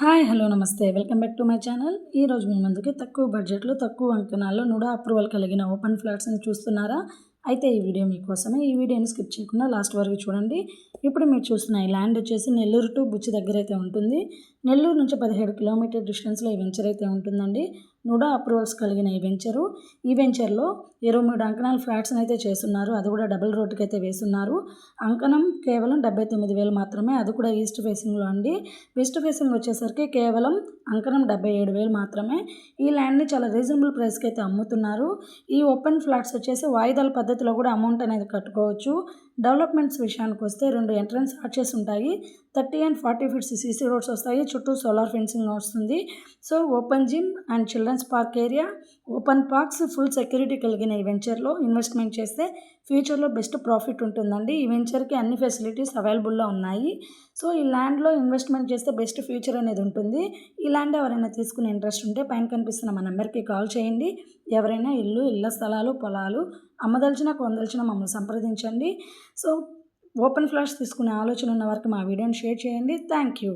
Hi hello నమస్తే. Welcome back to my channel. ఈ రోజు మీ ముందుకి తక్కువ బడ్జెట్లో తక్కువ అంకణాల్లో నూడా అప్రూవల్ కలిగిన ఓపెన్ ఫ్లాట్స్ని చూస్తున్నారా? అయితే ఈ వీడియో మీకోసమే ఈ వీడియోని స్కిప్ చేయకుండా లాస్ట్ వరకు చూడండి. ఇప్పుడు మీరు చూస్తున్న ఈ ల్యాండ్ వచ్చేసి నెల్లూరు టు బుచ్చి దగ్గర అయితే ఉంటుంది. నెల్లూరు నుంచి పదిహేడు కిలోమీటర్ డిస్టెన్స్లో ఈ వెంచర్ అయితే ఉంటుందండి. నూడా అప్రూవల్స్ కలిగిన ఈ వెంచరు ఈ వెంచర్లో ఇరవై మూడు అంకణాలు ఫ్లాట్స్ని అయితే చేస్తున్నారు. అది కూడా డబుల్ రోడ్డుకి అయితే వేస్తున్నారు. అంకణం కేవలం డెబ్బై తొమ్మిది వేలు మాత్రమే. అది కూడా ఈస్ట్ ఫేసింగ్లో అండి. వెస్ట్ ఫేసింగ్ వచ్చేసరికి కేవలం అంకణం డెబ్బై ఏడు వేలు మాత్రమే. ఈ ల్యాండ్ని చాలా రీజనబుల్ ప్రైస్కి అయితే అమ్ముతున్నారు. ఈ ఓపెన్ ఫ్లాట్స్ వచ్చేసి వాయిదాల పద్ధతిలో కూడా అమౌంట్ అనేది కట్టుకోవచ్చు. డెవలప్మెంట్స్ విషయానికి వస్తే రెండు ఎంట్రన్స్ ఆర్చెస్ ఉంటాయి. Thirty and forty feets CC roads వస్తాయి. చుట్టూ సోలార్ ఫెన్సింగ్ వస్తుంది. So open gym and childrens park area. Open parks full security కలిగిన ఈ వెంచర్లో ఇన్వెస్ట్మెంట్ చేస్తే ఫ్యూచర్లో బెస్ట్ ప్రాఫిట్ ఉంటుందండి. ఈ వెంచర్కి అన్ని ఫెసిలిటీస్ అవైలబుల్లో ఉన్నాయి. సో ఈ ల్యాండ్లో ఇన్వెస్ట్మెంట్ చేస్తే బెస్ట్ ఫ్యూచర్ అనేది ఉంటుంది. ఈ ల్యాండ్ ఎవరైనా తీసుకునే ఇంట్రెస్ట్ ఉంటే పైన కనిపిస్తున్న మా నెంబర్కి కాల్ చేయండి. ఎవరైనా ఇల్లు ఇళ్ళ స్థలాలు పొలాలు అమ్మదలిచిన కొందలిచిన మమ్మల్ని సంప్రదించండి. సో ఓపెన్ ఫ్లాట్స్ తీసుకునే ఆలోచన ఉన్న వారికి మా వీడియోని షేర్ చేయండి. Thank you.